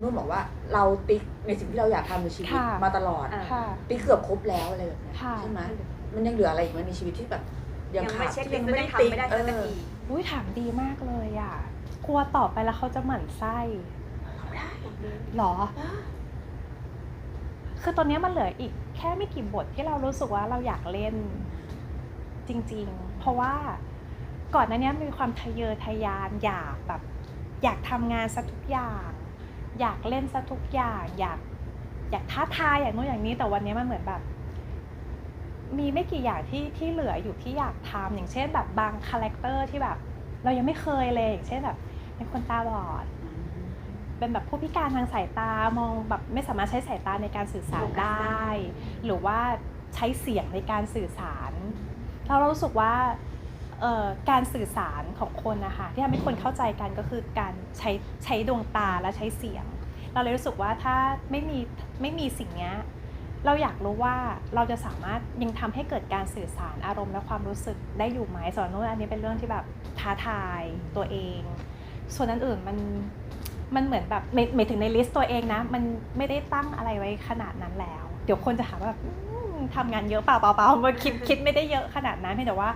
นุ่นบอกว่าเราติ๊กในสิ่งที่เราอยากทำในชีวิตค่ะ มาตลอดอ่าค่ะ ติ๊กเกือบครบแล้วอะไรแบบเนี้ยค่ะ ใช่ไหมมันยังเหลืออะไรอีกไหมในชีวิตที่แบบยังยังขาไม่ดเช็คที่ลิยัสงต์ไม่ไม่ได้ได้ติ๊กทำไม่ได้เอสักอที อุ้ยถามดีมากเลยอะกลัวตอบไปแล้วเขาจะหมั่นไส้หรอ คือตอนเนี้ยมันเหลืออีกแค่ไม่กี่บทที่เรารู้สึกว่าเราอยากเล่นจริง ๆ เพราะว่าก่อนหน้านี้มีความทะเยอทะยานอยากแบบ อยากทำงานซะทุกอย่าง อยากเล่นซะทุกอย่างอยากอยากท้าทายอย่างโน้นอย่างนี้ แต่วันนี้มันเหมือนแบบ มีไม่กี่อย่างที่ที่เหลืออยู่ที่อยากทำอย่างเช่น แบบบางคาแรคเตอร์ที่แบบ เรายังไม่เคยเลยอย่างเช่นแบบ เป็นคนตาบอด เป็นแบบผู้พิการทางสายตามองแบบไม่สามารถใช้สายตาในการสื่อสารได้ หรือว่าใช้เสียงในการสื่อสาร เราเรารู้สึกว่าเอ่อ การสื่อสารของคนนะคะที่ทำให้คนเข้าใจกันก็คือการใช้ใช้ดวงตาและใช้เสียง เราเลยรู้สึกว่าถ้าไม่มีไม่มีสิ่งนี้เราอยากรู้ว่าเราจะสามารถยังทำให้เกิดการสื่อสารอารมณ์และความรู้สึกได้อยู่ไหมสำหรับนุ่นอันนี้เป็นเรื่องที่แบบท้าทายตัวเอง ส่วนอันอื่นมันมันเหมือนแบบหมายถึงในลิสต์ตัวเองนะ มันไม่ได้ตั้งอะไรไว้ขนาดนั้นแล้ว เดี๋ยวคนจะหาว่าแบบทำงานเยอะเปล่าเปล่าเปล่าคิดคิดไม่ได้เยอะขนาดนั้นเพียงแต่ว่า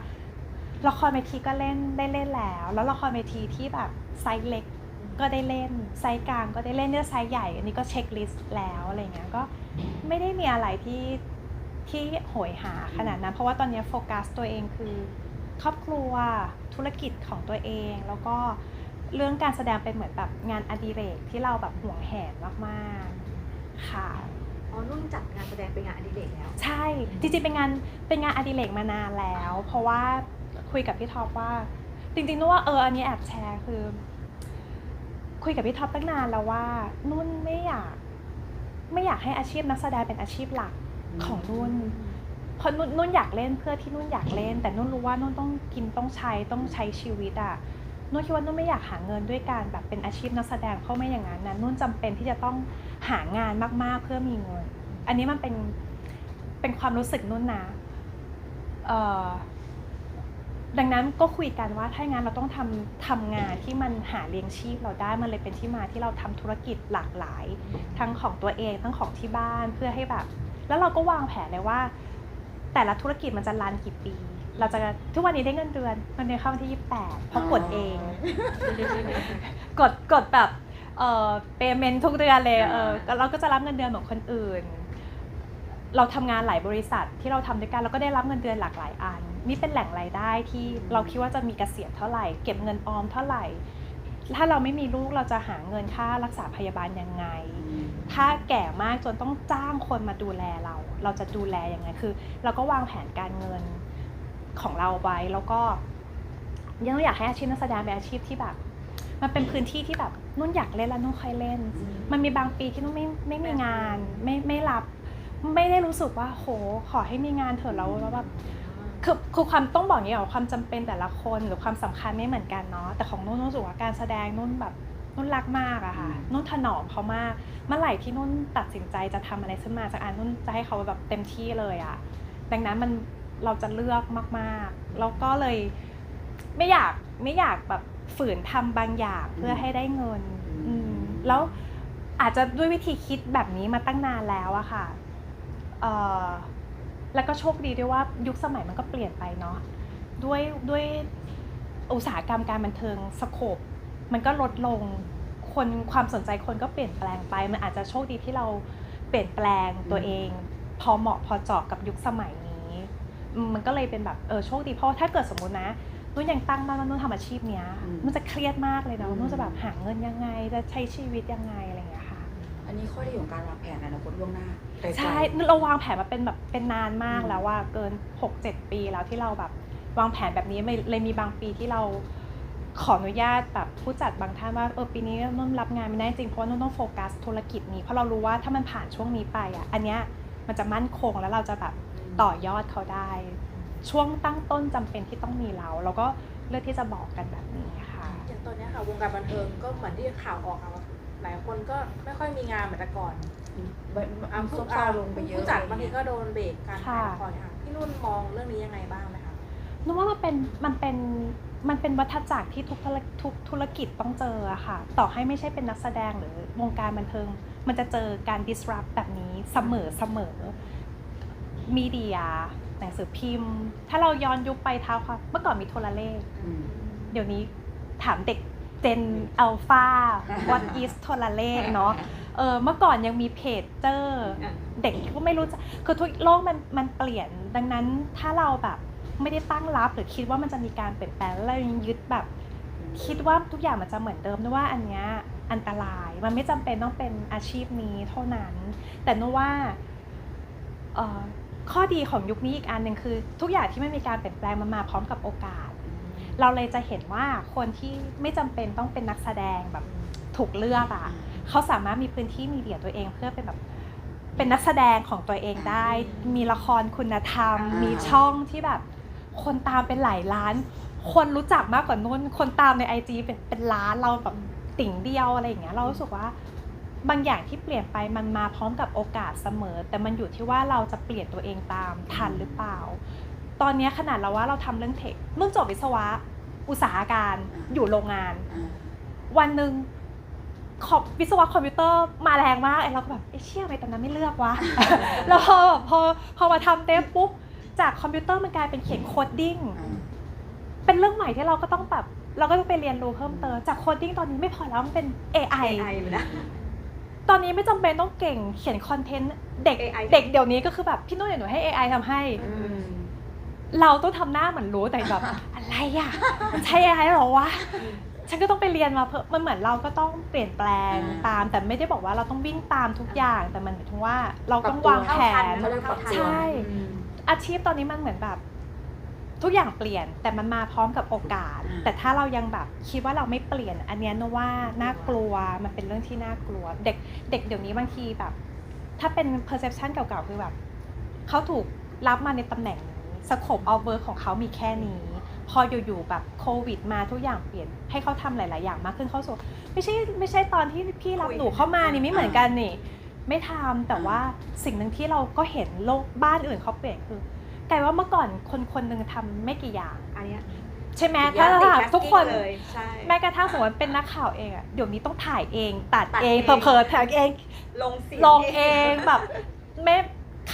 ละครเวทีก็เล่นได้เล่นแล้ว แล้วละครเวทีที่แบบไซส์เล็กก็ได้เล่นไซส์กลางก็ได้เล่นเนี่ยไซส์ใหญ่อันนี้ก็เช็คลิสต์แล้วอะไรเงี้ยก็ไม่ได้มีอะไรที่ที่โหยหาขนาดนั้น เพราะว่าตอนนี้โฟกัสตัวเองคือครอบครัวธุรกิจของตัวเอง แล้วก็เรื่องการแสดงเป็นเหมือนแบบงานอดิเรกที่เราแบบห่วงแหนมากๆค่ะอ๋อนุ่นจัดงานแสดงเป็นงานอดิเรกแล้ว ใช่จริงๆเป็นงานเป็นงานอดิเรกมานานแล้ว เพราะว่า คุยกับพี่ท็อปว่า จริงๆนุ่นว่าเอออันนี้แอบแชร์คือ คุยกับพี่ท็อปตั้งนานแล้วว่า นุ่นไม่อยาก ไม่อยากให้อาชีพนักแสดงเป็นอาชีพหลักของนุ่นเพราะนุ่นนุ่นอยากเล่นเพื่อที่นุ่นอยากเล่น แต่นุ่นรู้ว่านุ่นต้องกินต้องใช้ต้องใช้ชีวิตอะนุ่นคิดว่านุ่นไม่อยากหาเงินด้วยการแบบเป็นอาชีพนักแสดงเพราะไม่อย่างนั้นนะนุ่นจำเป็นที่จะต้องหางานมากๆเพื่อมีเงิน อันนี้มันเป็นเป็นความรู้สึกนุ่นนะเอ่อ ดังนั้นก็คุยกันว่าถ้าอย่างนั้นเราต้องทำทำงานที่มันหาเลี้ยงชีพเราได้มันเลยเป็นที่มาที่เราทำธุรกิจหลากหลาย ทั้งของตัวเองทั้งของที่บ้านเพื่อให้แบบ แล้วเราก็วางแผนเลยว่า แต่ละธุรกิจมันจะรันกี่ปี เราจะทุกวันนี้ได้เงินเดือนเงินเดือนเข้าวันที่ 28 เพราะกดเอง กดกดแบบเอ่อเปเมนทุกเดือนเลยเออก็เราก็จะรับเงินเดือนเหมือนคนอื่น เราทำงานหลายบริษัทที่เราทำด้วยกันเราก็ได้รับเงินเดือนหลากหลายอัน นี่เป็นแหล่งรายได้ที่เราคิดว่าจะมีเกษียณเท่าไหร่ เก็บเงินออมเท่าไหร่ ถ้าเราไม่มีลูกเราจะหาเงินค่ารักษาพยาบาลยังไง ถ้าแก่มากจนต้องจ้างคนมาดูแลเรา เราจะดูแลยังไงคือ เราก็วางแผนการเงินของเราไว้แล้วก็ยังอยากให้อาชีพนักแสดงเป็นอาชีพที่แบบ มันเป็นพื้นที่ที่แบบนุ่นอยากเล่นแล้วนุ่นค่อยเล่น มันมีบางปีที่นุ่นไม่ไม่มีงาน ไม่ไม่รับ ไม่ได้รู้สึกว่าโหขอให้มีงานเถอะแล้วแบบ คือคือความต้องบอกอย่างนี้ว่าความจำเป็นแต่ละคนหรือความสำคัญไม่เหมือนกันเนาะแต่ของนุ่นนุ่นรู้สึกว่าการแสดงนุ่นแบบนุ่นรักมากอะค่ะนุ่นถนอมเขามาก เมื่อไหร่ที่นุ่นตัดสินใจจะทำอะไรขึ้นมาสักอันนุ่นจะให้เขาแบบเต็มที่เลยอะดังนั้นมันเราจะเลือกมากๆแล้วก็เลยไม่อยากไม่อยากแบบฝืนทำบางอย่างเพื่อให้ได้เงินอืมแล้วอาจจะด้วยวิธีคิดแบบนี้มาตั้งนานแล้วอะค่ะเอ่อ แล้วก็โชคดีด้วยว่ายุคสมัยมันก็เปลี่ยนไปเนาะด้วยด้วยอุตสาหกรรมการบันเทิงสโคปมันก็ลดลงคนความสนใจคนก็เปลี่ยนแปลงไป มันอาจจะโชคดีที่เราเปลี่ยนแปลงตัวเอง พอเหมาะพอเจาะกับยุคสมัยนี้อืมมันก็เลยเป็นแบบเออโชคดีเพราะว่าถ้าเกิดสมมุตินะนุ่นยังตั้งมั่นว่านุ่นทำอาชีพเนี้ยอืมนุ่นจะเครียดมากเลยนะอืมว่านุ่นจะแบบหาเงินยังไงจะใช้ชีวิตยังไง นนี้ข้อดีของการวางแผนอนาคตล่วงหน้าไกลๆ ใช่เราวางแผนมาเป็นแบบเป็นนานมากแล้วว่าเกิน 6-7 ปีแล้วที่เราแบบวางแผนแบบนี้ไม่เลยมีบางปีที่เราขออนุญาตแบบผู้จัดบางท่านว่าเออปีนี้นุ่นรับงานไม่ได้จริงเพราะว่านุ่นต้องโฟกัสธุรกิจนี้เพราะเรารู้ว่าถ้ามันผ่านช่วงนี้ไปอะอันเนี้ยมันจะมั่นคงแล้วเราจะแบบต่อยอดเขาได้ ช่วงตั้งต้นจำเป็นที่ต้องมีเราเราก็เลือกที่จะบอกกันแบบนี้ค่ะ อย่างตอนเนี้ยค่ะวงการบันเทิงก็เหมือนที่ข่าวออกค่ะว่า หลายคนก็ไม่ค่อยมีงานเหมือนแต่ก่อนอะอะซบเซาลงไปเยอะผู้จัดบางทีก็โดนเบรกการถ่ายค่ะละครค่ะพี่นุ่นมองเรื่องนี้ยังไงบ้างไหมคะนุ่นว่ามันเป็นมันเป็นมันเป็นวัฏจักรที่ทุกธุรทุกธุรกิจต้องเจออะค่ะ ต่อให้ไม่ใช่เป็นนักแสดงหรือวงการบันเทิง มันจะเจอการ disrupt แบบนี้เสมอเสมอมีเดียหนังสือพิมพ์ ถ้าเราย้อนยุคไปเท้าความเมื่อก่อนมีโทรเลขอืมเดี๋ยวนี้ถามเด็ก เจนอัลฟา what is โทรเลขเนาะเออเมื่อก่อนยังมีเพจเจอร์อะเด็กก็ไม่รู้จะคือทุกโลกมันมันเปลี่ยนดังนั้นถ้าเราแบบไม่ได้ตั้งรับหรือคิดว่ามันจะมีการเปลี่ยนแปลงแล้วเรายังยึดแบบ คิดว่าทุกอย่างมันจะเหมือนเดิมนึกว่าอันเนี้ยอันตรายมันไม่จำเป็นต้องเป็นอาชีพนี้เท่านั้น แต่นึกว่าเอ่อข้อดีของยุคนี้อีกอันหนึ่งคือ ทุกอย่างที่ไม่มีการเปลี่ยนแปลงมันมาพร้อมกับโอกาส เราเลยจะเห็นว่าคนที่ไม่จำเป็นต้องเป็นนักแสดงแบบถูกเลือกอะเขาสามารถมีพื้นที่มีเดียตัวเองเพื่อเป็นแบบเป็นนักแสดงของตัวเองได้ มีละครคุณธรรมอ่ามีมีช่องที่แบบ คนตามเป็นหลายล้าน คนรู้จักมากกว่านุ่น คนตามในไอจีเป็นเป็นล้านเราแบบติ่งเดียวอะไรอย่างเงี้ยเรารู้สึกว่าบางอย่างที่เปลี่ยนไปมันมาพร้อมกับโอกาสเสมอ แต่มันอยู่ที่ว่าเราจะเปลี่ยนตัวเองตามทันหรือเปล่า ตอนเนี้ยขนาดเราว่าเราทำเรื่องเทคนุ่นจบวิศวะ อุตสาหการอยู่โรงงานอ่าวันหนึ่งคอมวิศวะคอมพิวเตอร์มาแรงมากไอ้เราก็แบบเอ้เชี่ยทำไมตอนนั้นไม่เลือกวะแล้วพอแบบพอพอมาทำเต็มปุ๊บจากคอมพิวเตอร์มันกลายเป็นเขียนโคดดิ้งอ่าเป็นเรื่องใหม่ที่เราก็ต้องแบบเราก็ต้องไปเรียนรู้เพิ่มเติมจากโคดดิ้งตอนนี้ไม่พอแล้วมันเป็น AI AI เลยนะตอนนี้ไม่จำเป็นต้องเก่งเขียนคอนเทนต์เด็ก AI เด็กเดี๋ยวนี้ก็คือแบบพี่นุ่นเดี๋ยวหนูให้ AI ทำให้อืม เราต้องทำหน้าเหมือนรู้แต่แบบ อะไรอะใช่ AI เหรอวะฉันก็ต้องไปเรียนมาเพิ่มมันเหมือนเราก็ต้องเปลี่ยนแปลงอ่า ตาม แต่ไม่ได้บอกว่าเราต้องวิ่งตามทุกอย่าง แต่มันหมายถึงว่าเราต้องปรับตัววางแผน เขาเรียกปรับตัว ใช่ อืม อาชีพตอนนี้มันเหมือนแบบ ทุกอย่างเปลี่ยนแต่มันมาพร้อมกับโอกาส อ่า แต่ถ้าเรายังแบบคิดว่าเราไม่เปลี่ยน อันเนี้ยนะว่าน่ากลัวมันเป็นเรื่องที่น่ากลัว เด็กเด็กเดี๋ยวนี้บางทีแบบ ถ้าเป็น perception เก่าๆคือแบบเขาถูกรับมาในตำแหน่งนี้ สโคปเอาเบอร์ของเขามีแค่นี้ พออยู่ๆแบบโควิด มาทุกอย่างเปลี่ยน ให้เขาทำหลาย ๆ อย่างมากขึ้นเขาสกไม่ใช่ไม่ใช่ตอนที่พี่รับหนูเข้ามานี่ไม่เหมือนกันนี่ไม่ทำแต่ว่าสิ่งหนึ่งที่เราก็เห็นโลกบ้านอื่นเขาเปลี่ยนคือกลายว่าเมื่อก่อนคนคนหนึ่งทำไม่กี่อย่างอันเนี้ยใช่ไหมถ้าเราถามทุกคนเลยใช่แม้กระทั่งสมมติเป็นนักข่าวเองอะเดี๋ยวนี้ต้องถ่ายเอง ตัดตัดเองเองเผลอๆถ่ายเองลงเสียลงเองแบบไม่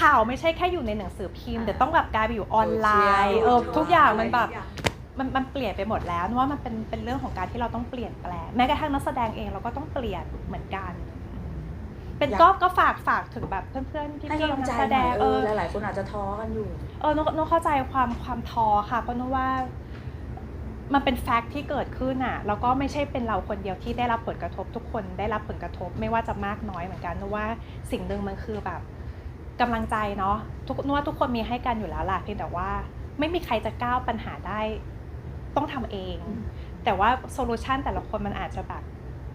ข่าวไม่ใช่แค่อยู่ในหนังสือพิมพ์ แต่ต้องแบบกลายไปอยู่ออนไลน์เออทุกอย่างมันแบบมันมันเปลี่ยนไปหมดแล้วนึกว่ามันเป็นเป็นเรื่องของการที่เราต้องเปลี่ยนแปลงแม้กระทั่งนักแสดงเองเราก็ต้องเปลี่ยนเหมือนกัน เป็นอยากก็ก็ฝากฝากถึงแบบเพื่อนๆพี่ให้พี่กำลังนัใจกแสหดน่อยงเอเอออหลายๆคนอาจจะท้อกันอยู่ เออนุนุเข้าใจความความท้อค่ะเพราะนุว่ามันเป็นแฟกต์ที่เกิดขึ้นอะแล้วก็ไม่ใช่เป็นเราคนเดียวที่ได้รับผลกระทบทุกคนได้รับผลกระทบไม่ว่าจะมากน้อยเหมือนกันนุว่าสิ่งหนึ่งมันคือแบบ กำลังใจเนาะทุกนุว่าทุกคนมีให้กันอยู่แล้วล่ะเพียงแต่ว่าไม่มีใครจะก้าวปัญหาได้ ต้องทำเองอืมแต่ว่าโซลูชันแต่ละคนมันอาจจะแบบ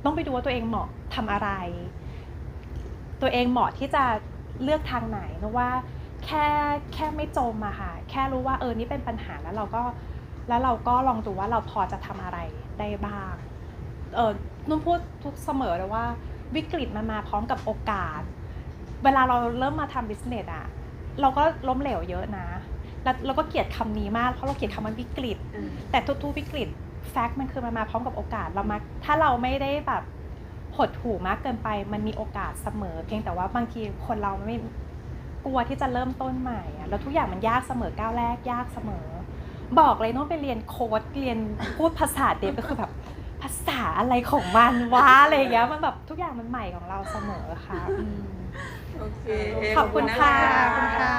ต้องไปดูว่าตัวเองเหมาะทำอะไร ตัวเองเหมาะที่จะเลือกทางไหนนะว่าแค่แค่ไม่จมอะค่ะแค่รู้ว่าเออนี่เป็นปัญหาแล้วเราก็แล้วเราก็ลองดูว่าเราพอจะทำอะไรได้บ้างเออนุ่นพูดทุกเสมอเลยว่าวิกฤตมันมาพร้อมกับโอกาส เวลาเราเริ่มมาทำบิสเนสอะเราก็ล้มเหลวเยอะนะแล้วเราก็เกลียดคำนี้มากเพราะเราเกลียดคำว่าวิกฤตอืมแต่ทุกๆวิกฤตแฟกต์มันคือมันมาพร้อมกับโอกาสเรามาถ้าเราไม่ได้แบบหดหู่มากเกินไป มันมีโอกาสเสมอ เพียงแต่ว่าบางทีคนเราไม่กลัวที่จะเริ่มต้นใหม่อะแล้วทุกอย่างมันยากเสมอก้าวแรกยากเสมอ บอกเลยโน้ตไปเรียนโค้ดเรียนพูดภาษาเดฟก็คือแบบภาษาอะไรของมันวะอะไรอย่างเงี้ยมันแบบทุกอย่างมันใหม่ของเราเสมอค่ะอืมโอเคขอบคุณค่ะขอบขอบคุคุณณค่ะค่ะ